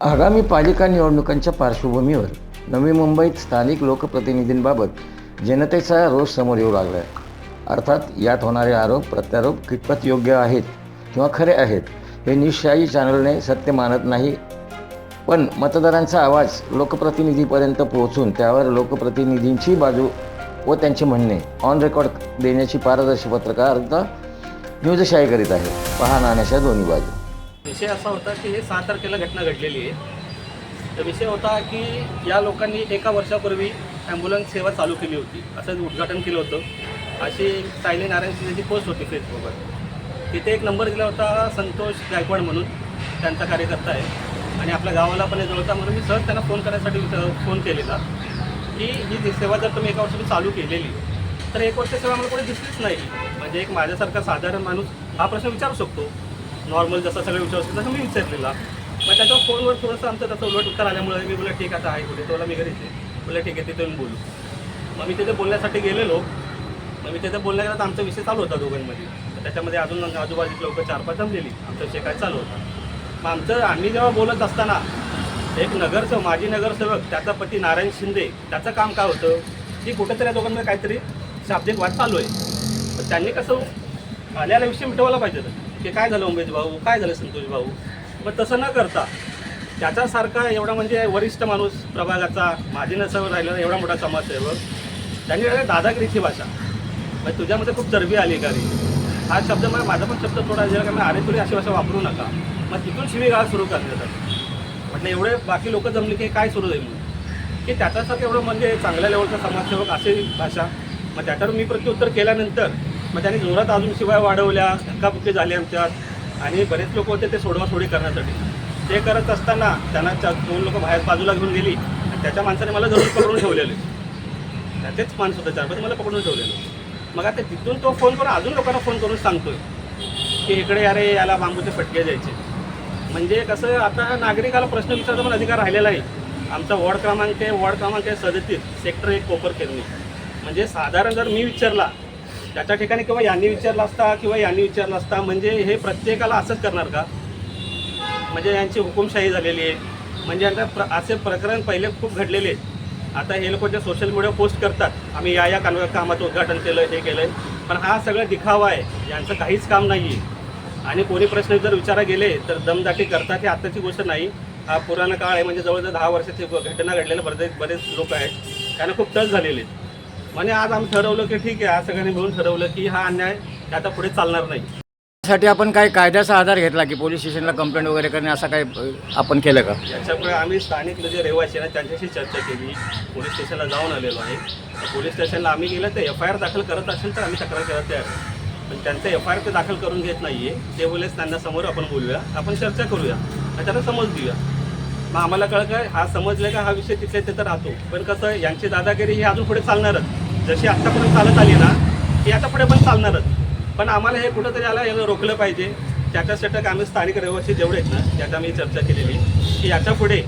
आगामी पालिका निवडणुकांच्या पार्श्वभूमीवर नवी मुंबईत स्थानिक लोकप्रतिनिधींबाबत जनतेचा रोष समोर येऊ लागला आहे अर्थात यात होणारे आरोप प्रत्यारोप कितपत योग्य आहेत किंवा खरे आहेत हे निशाई चॅनलने सत्य मानत नाही. पण मतदारांचा आवाज लोकप्रतिनिधीपर्यंत पोहोचून त्यावर लोकप्रतिनिधींची बाजू व त्यांचे म्हणणे ऑन रेकॉर्ड देण्याची पारदर्शी पत्रकारिता न्यूजशाही करीत आहे पहा नाण्याच्या दोन्ही बाजू. विषय असा होता की हे सहा तारखेला घटना घडलेली आहे. तर विषय होता की या लोकांनी एका वर्षापूर्वी ॲम्ब्युलन्स सेवा चालू केली होती. असं उद्घाटन केलं होतं. अशी सायली नारायणची त्याची पोस्ट होती फेसबुकवर. तिथे एक नंबर दिला होता संतोष गायकवाड म्हणून. त्यांचा कार्यकर्ता आहे. आणि आपल्या गावाला पण हे जवळचा म्हणून मी सहज त्यांना फोन करण्यासाठी फोन केलेला की ही सेवा जर तुम्ही एका वर्षापूर्वी चालू केलेली तर एक वर्ष सेवा मला कोणी दिसलीच नाही. म्हणजे एक माझ्यासारखा साधारण माणूस हा प्रश्न विचारू शकतो. नॉर्मल जसा सगळं विचारू शकतो तसं मी विचारलेला. मग त्याच्यावर फोनवर थोडंसं आमचं त्याचं उलट उत्तर आल्यामुळे मी बोला ठीक आहे आता आहे कुठे? तुला मी घरी बोला ठीक आहे तिथे मी बोलू. मग मी तिथे बोलण्यासाठी गेलेलो. मग मी तिथे बोलल्या गेलं तर आमचा विषय चालू होता दोघांमध्ये. त्याच्यामध्ये अजून आजूबाजूची लोक चार पाच जमलेली. आमचा विषय काय चालू होता. मग आमचं आम्ही जेव्हा बोलत असताना एक नगरसेवक माजी नगरसेवक त्याचा पती नारायण शिंदे त्याचं काम काय होतं? की कुठेतरी या दोघांमध्ये काहीतरी शाब्दिक वाद चालू आहे. तर त्यांनी कसं आल्याला विषय मिटवायला पाहिजे होतं. की काय झालं उमेश भाऊ? काय झालं संतोष भाऊ? मग तसं न करता त्याच्यासारखा एवढा म्हणजे वरिष्ठ माणूस प्रभागाचा माजी नगरसेवक राहिलेला एवढा मोठा समाजसेवक त्यांनी दादागिरीची भाषा. मग तुझ्यामध्ये खूप चरबी आली का रे? हा शब्द मला माझा पण शब्द थोडा दिला का मी अरे अशी भाषा वापरू नका. मग तिथून शिवीगाळ सुरू करण्यात म्हटलं एवढे बाकी लोक जमले की काय सुरू जाईल म्हणून? की त्याच्यासारखं एवढं म्हणजे चांगल्या लेवलचा समाजसेवक असे भाषा. मग त्याच्यावर मी प्रत्युत्तर केल्यानंतर मग त्यांनी जोरात अजून शिवाय वाढवल्या धक्काबुक्की झाली आमच्यात. आणि बरेच लोक होते ते सोडवासोडी करण्यासाठी. ते करत असताना त्यांना चा- दोन लोक बाहेर बाजूला घेऊन गेली. आणि त्याच्या माणसाने मला जरूर पकडून ठेवलेले. त्याचेच माणसं होतं चार पण मला पकडून ठेवलेलं. मग आता तिथून तो फोन करून अजून लोकांना फोन करून सांगतोय की इकडे अरे याला बांबूचे फटके द्यायचे. म्हणजे कसं आता नागरिकाला प्रश्न विचारचा पण अधिकार राहिलेला आहे. आमचा वॉर्ड क्रमांक आहे वॉर्ड क्रमांक आहे सदतीस सेक्टर एक कोपर केरणी म्हणजे साधारण जर मी विचारला त्याच्या ठिकाणी किंवा यांनी विचारला असता किंवा यांनी विचारला असता म्हणजे हे प्रत्येकाला असंच करणार का? म्हणजे यांची हुकुमशाही झालेली आहे. म्हणजे यांना प्र असे प्रकरण पहिले खूप घडलेले आहेत. आता हे लोक जे सोशल मीडिया पोस्ट करतात आम्ही या या कान कामाचं उद्घाटन केलं हे केलं पण हा सगळं दिखावा आहे. यांचं काहीच काम नाही आहे आणि कोणी प्रश्न जर विचारा गेले तर दमदाटी करतात ही आत्ताची गोष्ट नाही. हा पुराणा काळ आहे म्हणजे जवळजवळ दहा वर्षाची घटना घडलेल्या बरेच बरेच लोक आहेत. त्यांना खूप टच झालेले आहेत. म्हणजे आज आम्ही ठरवलं की ठीक आहे आज सगळ्यांनी मिळून ठरवलं की हा अन्याय आता पुढे चालणार नाही. साठी आपण काय कायद्याचा आधार घेतला की पोलीस स्टेशनला कंप्लेंट वगैरे करणे असं काय आपण केलं का? याच्यामुळे आम्ही स्थानिक जे रहिवासी आहेत त्यांच्याशी चर्चा केली. पोलीस स्टेशनला जाऊन आलेलो आहे. पोलीस स्टेशनला आम्ही गेलं तर एफ आय आर दाखल करत असेल तर आम्ही तक्रार करत तयार आहे. पण त्यांचं एफ आय आर ते दाखल करून घेत नाही आहे ते बोलेच त्यांना समोर आपण बोलूया. आपण चर्चा करूया. आणि त्यांना समज देऊया. मग आम्हाला कळ काय हा समजलं का हा विषय तिथे तिथं राहतो. पण कसं यांची दादागिरी ही अजून पुढे चालणारच. जशी आत्तापर्यंत चालत आली ना ती आता पुढे पण चालणारच. पण आम्हाला हे कुठंतरी याला याला रोखलं पाहिजे. त्याच्यासाठी आम्ही स्थानिक रहिवासी जेवढे आहेत ना त्याचा मी चर्चा केलेली. की याच्यापुढे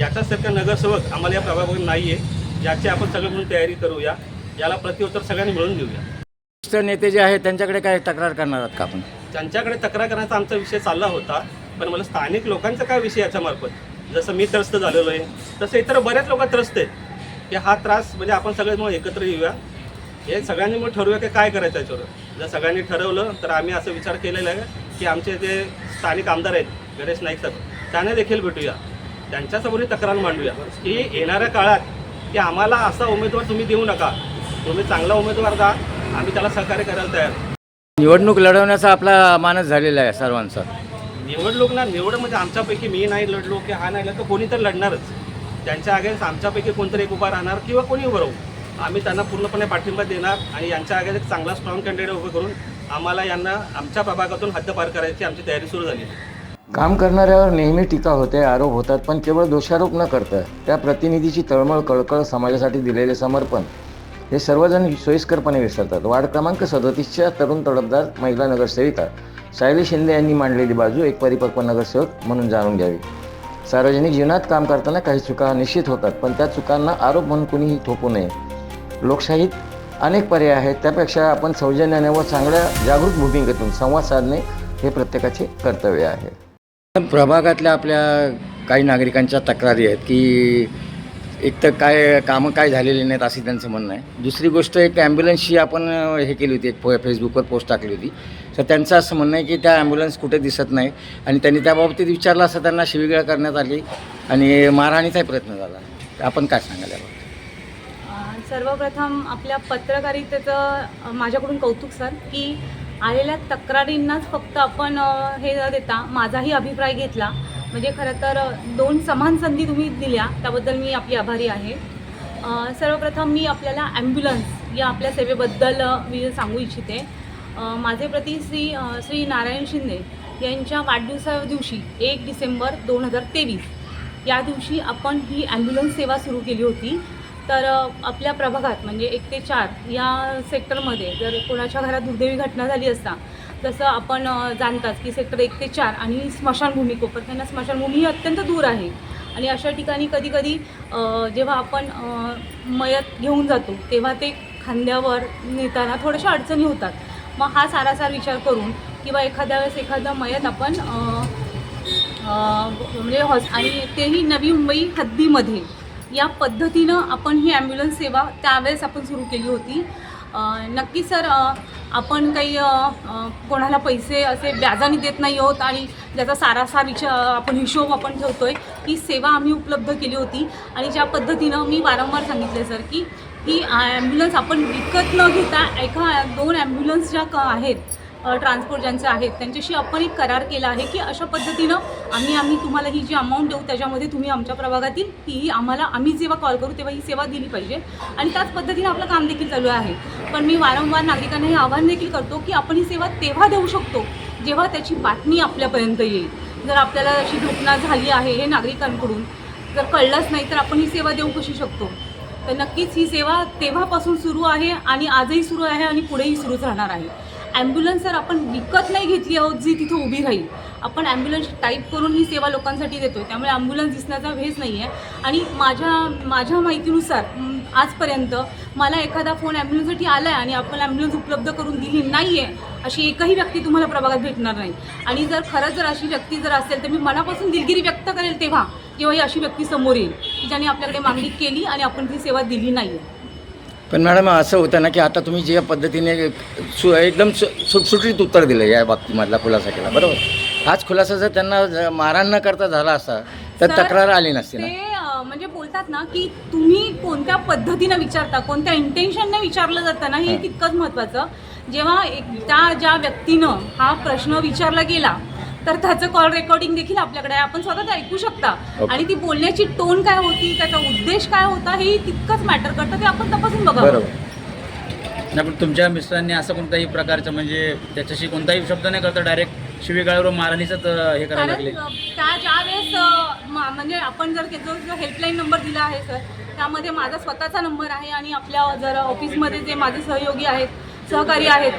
याच्यासारखं नगरसेवक आम्हाला या प्रभागावर नाही आहे याची आपण सगळं म्हणून तयारी करूया. याला प्रत्युत्तर सगळ्यांनी मिळून देऊया वरिष्ठ नेते जे आहेत त्यांच्याकडे काय तक्रार करणार आहात का आपण? त्यांच्याकडे तक्रार करण्याचा आमचा विषय चालला होता. पण मला स्थानिक लोकांचा काय विषय याच्यामार्फत जसं मी त्रस्त झालेलो आहे तसं इतर बऱ्याच लोक त्रस्त आहेत. की हा त्रास म्हणजे आपण सगळे मग एकत्र येऊया. हे सगळ्यांनी मग ठरवूया की काय करायचं याच्यावर. जर सगळ्यांनी ठरवलं तर आम्ही असं विचार केलेला आहे की आमचे जे स्थानिक आमदार आहेत गणेश नाईक सर त्यांना देखील भेटूया. त्यांच्यासमोरही तक्रार मांडूया की येणाऱ्या काळात की आम्हाला असा उमेदवार तुम्ही देऊ नका. तुम्ही चांगला उमेदवार द्या. आम्ही त्याला सहकार्य करायला तयार निवडणूक लढवण्याचा आपला मानस झालेला आहे सर्वांचा. निवडणूक ना निवड म्हणजे आमच्यापैकी मी नाही लढलो की हा नाही लढलो तर कोणी तर लढणारच. त्यांच्या अगेन्स्ट आमच्यापैकी कोणतरी एक उभा राहणार किंवा कोणी उभं राहू. आम्ही त्यांना पूर्णपणे पाठिंबा देणार आणि यांच्या अगेन्स्ट एक चांगला स्ट्रॉंग कॅन्डिडेट उभं करून आम्हाला यांना आमच्या प्रभागातून हद्दपार करायची आमची तयारी सुरू झाली काम करणाऱ्यावर नेहमी टीका होते आरोप होतात पण केवळ दोषारोप न करता त्या प्रतिनिधीची तळमळ कळकळ समाजासाठी दिलेले समर्पण हे सर्वजण सोयीस्करपणे विसरतात. वार्ड क्रमांक सदतीसच्या तरुण तडफदार महिला नगरसेविका सायली शिंदे यांनी मांडलेली बाजू एक परिपक्व नगरसेवक म्हणून जाणून घ्यावी. सार्वजनिक जीवनात काम करताना काही चुका निश्चित होतात पण त्या चुकांना आरोप म्हणून कुणीही थोपू नये. लोकशाहीत अनेक पर्याय आहेत त्यापेक्षा आपण सौजन्याने व चांगल्या जागृत भूमिकेतून संवाद साधणे हे प्रत्येकाचे कर्तव्य आहे. प्रभागातल्या आपल्या काही नागरिकांच्या तक्रारी आहेत की एक तर काय कामं काय झालेली नाहीत असं त्यांचं म्हणणं आहे. दुसरी गोष्ट एक ॲम्ब्युलन्सची आपण हे केली होती एक फेसबुकवर पोस्ट टाकली होती. तर त्यांचं असं म्हणणं आहे की त्या ॲम्ब्युलन्स कुठे दिसत नाही. आणि त्यांनी त्याबाबतीत विचारलं असं त्यांना शिवीगाळ करण्यात आली. आणि मारहाणीचाही प्रयत्न झाला. तर आपण काय सांगाल याबाबत सर्वप्रथम आपल्या पत्रकारितेचं माझ्याकडून कौतुक सर की आलेल्या तक्रारींनाच फक्त आपण हे न देता माझाही अभिप्राय घेतला. म्हणजे खरं तर दोन समान संधी तुम्ही दिल्या. त्याबद्दल मी आपली आभारी आहे. सर्वप्रथम मी आपल्याला ॲम्ब्युलन्स या आपल्या सेवेबद्दल मी सांगू इच्छिते. माझे प्रति श्री श्री नारायण शिंदे यांच्या वाढदिवसा दिवशी एक डिसेंबर दोन हजार तेवीस. या दिवशी आपण ही ॲम्ब्युलन्स सेवा सुरू केली होती. तर आपल्या प्रभागात म्हणजे एक ते चार या सेक्टरमध्ये जर कोणाच्या घरात दुर्दैवी घटना झाली असता जसं आपण जाणताच की सेक्टर एक ते चार आणि स्मशानभूमी कोपरखाना स्मशानभूमी ही अत्यंत दूर आहे. आणि अशा ठिकाणी कधीकधी जेव्हा आपण मयत घेऊन जातो तेव्हा ते खांद्यावर नेताना थोड्याशा अडचणी होतात. मग हा सारासार विचार करून किंवा एखाद्या वेळेस एखादं मयत आपण म्हणजे हॉस आणि तेही नवी मुंबई हद्दीमध्ये. या पद्धतीनं आपण ही ॲम्ब्युलन्स सेवा त्यावेळेस आपण सुरू केली होती. नक्की सर आपण काही कोणाला पैसे असे व्याजाने देत नाही आहोत आणि ज्याचा सारासार विचार आपण हिशोब आपण ठेवतो आहे ही सेवा आम्ही उपलब्ध केली होती. आणि ज्या पद्धतीनं मी वारंवार सांगितले सर की ही ॲम्ब्युलन्स आपण विकत न घेता एका दोन ॲम्ब्युलन्स ज्या क आहेत ट्रान्सपोर्ट ज्यांचं आहेत त्यांच्याशी आपण एक करार केला आहे की अशा पद्धतीनं आम्ही आम्ही तुम्हाला ही जी अमाऊंट देऊ त्याच्यामध्ये तुम्ही आमच्या प्रभागातील ही आम्हाला आम्ही जेव्हा कॉल करू तेव्हा ही सेवा दिली पाहिजे. आणि त्याच पद्धतीनं आपलं काम देखील चालू आहे. पण मी वारंवार नागरिकांना हे आवाहन देखील करतो की आपण ही सेवा तेव्हा देऊ शकतो जेव्हा त्याची बातमी आपल्यापर्यंत येईल. जर आपल्याला अशी घटना झाली आहे हे नागरिकांकडून जर कळलंच नाही तर आपण ही सेवा देऊ कशी शकतो? तर नक्कीच ही सेवा तेव्हापासून सुरू आहे आणि आजही सुरू आहे आणि पुढेही सुरूच राहणार आहे. ॲम्ब्युलन्स जर आपण विकत नाही घेतली आहोत जी तिथे उभी राहील आपण ॲम्ब्युलन्स टाईप करून ही सेवा लोकांसाठी देतो आहे त्यामुळे ॲम्ब्युलन्स दिसण्याचा भेस नाही आहे. आणि माझ्या माझ्या माहितीनुसार आजपर्यंत मला एखादा फोन ॲम्ब्युलन्ससाठी आला आहे आणि आपण ॲम्ब्युलन्स उपलब्ध करून दिली नाही आहे अशी एकही व्यक्ती तुम्हाला प्रभागात भेटणार नाही. आणि जर खरंच जर अशी व्यक्ती जर असेल तर मी मनापासून दिलगिरी व्यक्त करेल तेव्हा जेव्हा ही अशी व्यक्ती समोर येईल की ज्याने आपल्याकडे मागणी केली आणि आपण ती सेवा दिली नाही आहे पण मॅडम असं होतं ना की आता तुम्ही ज्या पद्धतीने सु एकदम सु सुटसुटीत उत्तर दिलं या बाबतीमधला खुलासा केला बरोबर? हाच खुलासा जर त्यांना मारहाण न करता झाला असता तर तक्रार आली नसती ना? ते अ, म्हणजे बोलतात ना की तुम्ही कोणत्या पद्धतीनं विचारता कोणत्या इंटेन्शनने विचारलं जातं ना हे हां. तितकंच महत्त्वाचं जेव्हा एक त्या ज्या व्यक्तीनं हा प्रश्न विचारला गेला तर त्याचं कॉल रेकॉर्डिंग देखील आपल्याकडे आहे. आपण स्वतःच ऐकू शकता. आणि ती बोलण्याची टोन काय होती त्याचा उद्देश काय होता हे तितकंच मॅटर करतं. ते आपण तपासून बरोबर. नाही पण तुमच्या मिस्टरांनी असं कोणत्याही प्रकारचं म्हणजे त्याच्याशी कोणताही शब्द नाही करता डायरेक्ट शिवीगाळीवर मारहाणीचंच अं, हे करायला कारण लागले. अ, त्या ज्यावेळेस अ, म- म्हणजे आपण जर के- जो जो हेल्पलाईन नंबर दिला आहे सर त्यामध्ये माझा स्वतःचा नंबर आहे आणि आपल्या जर ऑफिसमध्ये जे माझे सहयोगी आहेत सहकारी आहेत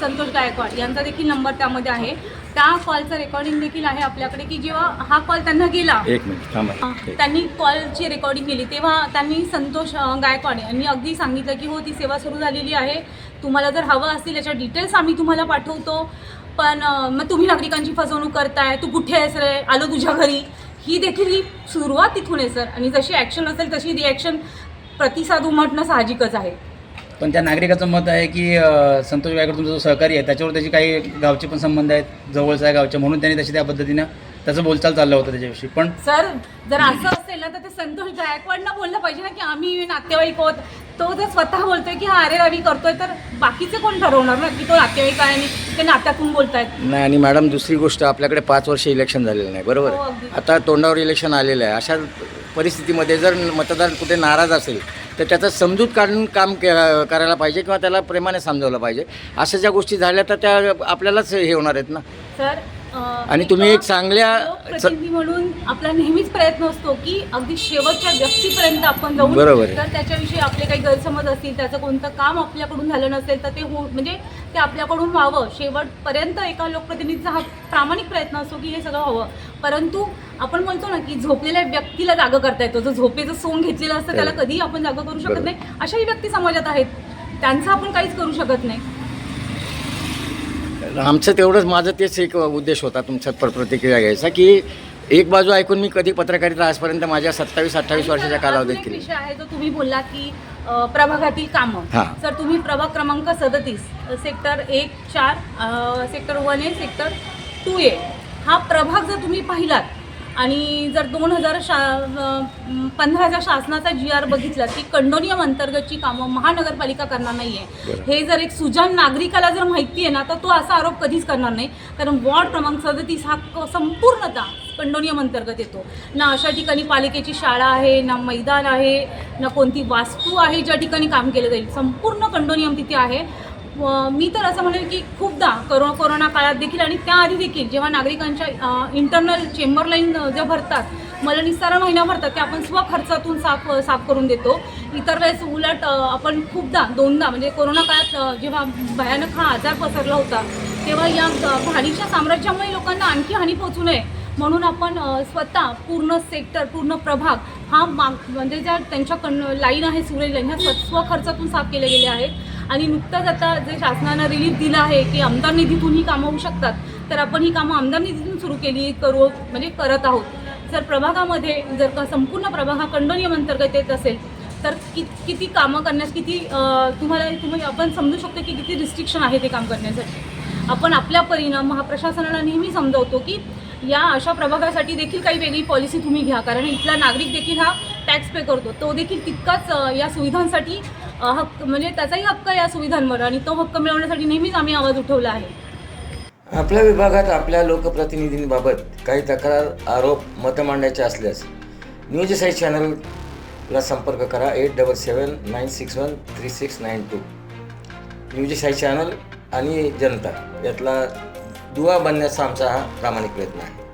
संतोष गायकवाड. यांचा देखील नंबर त्यामध्ये आहे. त्या कॉलचं रेकॉर्डिंग देखील आहे आपल्याकडे की जेव्हा हा कॉल त्यांना गेला एक मिनिट थांबा. अ, त्यांनी कॉलची रेकॉर्डिंग केली. तेव्हा त्यांनी संतोष गायकवाड यांनी अगदी सांगितलं की हो ती सेवा सुरू झालेली आहे. तुम्हाला जर हवं असतील याच्या डिटेल्स आम्ही तुम्हाला पाठवतो. पण मग तुम्ही नागरिकांची फसवणूक करताय तू कुठे आहेस रे? आलो तुझ्या घरी. ही देखील ही सुरुवात तिथून आहे सर. आणि जशी ॲक्शन असेल तशी रिॲक्शन प्रतिसाद उमटणं साहजिकच आहे. पण त्या नागरिकाचं मत आहे की संतोष गायकवाड तुमचा जो सहकारी आहे त्याच्यावर त्याची काही गावचे पण संबंध आहेत जवळचा आहे गावच्या म्हणून त्यांनी तशी त्या पद्धतीनं त्याचं बोलचाल चाललं होतं त्याच्याविषयी. पण सर जर असं असेल ना तर ते संतोष गायकवाडनं बोललं पाहिजे ना की आम्ही नातेवाईक आहोत. तो जर स्वतः बोलतोय की हा अरे रवी करतोय तर बाकीचे कोण ठरवणार ना की तो नातेवाईक आहे आणि ते नात्यातून बोलतायत? नाही आणि मॅडम दुसरी गोष्ट आपल्याकडे पाच वर्ष इलेक्शन झालेलं नाही बरोबर हो, अगदी. आता तोंडावर इलेक्शन आलेलं आहे. अशा परिस्थितीमध्ये जर मतदार कुठे नाराज असेल तर त्याचं समजूत काढून काम के- करायला पाहिजे किंवा त्याला प्रेमाने समजावलं पाहिजे. अशा ज्या गोष्टी झाल्या तर त्या आपल्यालाच हे होणार आहेत ना. सर आणि तुम्ही एक चांगल्या- लोकप्रतिनिधी म्हणून आपला नेहमीच प्रयत्न असतो की अगदी शेवटच्या व्यक्तीपर्यंत आपण जाऊन बरोबर आहे. तर त्याच्याविषयी आपले काही गैरसमज असतील त्याचं कोणतं काम आपल्याकडून झालं नसेल तर ते हो म्हणजे ते आपल्याकडून व्हावं. शेवटपर्यंत एका लोकप्रतिनिधीचा हा प्रामाणिक प्रयत्न असतो की हे सगळं हवं. परंतु आपण म्हणतो ना की झोपलेल्या व्यक्तीला जागं करता येतो. जो झोपेचं सोंग घेतलेलं असतं त्याला कधीही आपण जागं करू शकत बरोबर. नाही. अशाही व्यक्ती समाजात आहेत. त्यांचं आपण काहीच करू शकत नाही. आमचं तेवढंच माझं तेच एक उद्देश होता तुमच्यात पर प्रतिक्रिया घ्यायचा की एक बाजू ऐकून मी कधी पत्रकारिता आजपर्यंत माझ्या सत्तावीस अठ्ठावीस वर्षाच्या कालावधीत केली विषय आहे जो तुम्ही बोलला की अ, प्रभागातील कामं हां. सर तुम्ही प्रभाग क्रमांक सदतीस सेक्टर एक चार अ, sector one A sector two A हा प्रभाग जर तुम्ही पाहिलात आणि जर दोन हजार शा पंधराच्या शासनाचा जी आर बघितला की कंडोनियम अंतर्गतची कामं महानगरपालिका करणार नाही आहे. हे जर एक सुजान नागरिकाला जर माहिती आहे ना तर तो असा आरोप कधीच करणार नाही. कारण वॉर्ड क्रमांक सदतीस हा संपूर्णतः कंडोनियम अंतर्गत येतो. ना अशा ठिकाणी पालिकेची शाळा आहे ना मैदान आहे ना कोणती वास्तू आहे ज्या ठिकाणी काम केलं जाईल. संपूर्ण कंडोनियम तिथे आहे. मी तर असं म्हणेल की खूपदा करो कोरोना काळात देखील आणि त्याआधी देखील जेव्हा नागरिकांच्या इंटरनल चेंबर लाईन ज्या भरतात मलनिस्तारण महिना भरतात ते आपण स्वखर्चातून साफ साफ करून देतो. इतर वेळेस उलट आपण खूपदा दोनदा म्हणजे कोरोना काळात जेव्हा भयानक हा आजार पसरला होता तेव्हा या ग- घाणीच्या साम्राज्यामुळे लोकांना आणखी हानी पोहोचू नये म्हणून आपण स्वतः पूर्ण सेक्टर पूर्ण प्रभाग हा माग म्हणजे ज्या त्यांच्या कन लाईन आहे सुरेल लाईन ह्या स्व स्वखर्चातून साफ केले गेले आहेत. आणि नुकताच आता जे शासनानं रिलीफ दिलं आहे की आमदार निधीतून ही कामं होऊ शकतात तर आपण ही कामं आमदार निधीतून सुरू केली करू म्हणजे करत आहोत. जर प्रभागामध्ये जर का संपूर्ण प्रभाग हा कंडोनियम अंतर्गत येत असेल तर कि किती कामं करण्यास किती तुम्हाला तुम्ही आपण समजू शकतो की किती रिस्ट्रिक्शन आहे ते काम करण्यासाठी. आपण आपल्या परीनं महाप्रशासनाला नेहमी समजवतो की या अशा प्रभागासाठी देखील काही वेगळी पॉलिसी तुम्ही घ्या. कारण इथला नागरिक देखील हा टॅक्स पे करतो. तो देखील तितकाच या सुविधांसाठी हक्क म्हणजे त्याचाही हक्क या सुविधांवर आणि तो हक्क मिळवण्यासाठी नेहमीच आम्ही आवाज उठवला आहे. आपल्या विभागात आपल्या लोकप्रतिनिधींबाबत काही तक्रार आरोप मतं मांडायचे असल्यास न्यूज साई चॅनलला संपर्क करा. Eight double seven nine six one three six nine two. News Sai channel आणि जनता यातला दुवा बनण्याचा आमचा हा प्रामाणिक प्रयत्न आहे.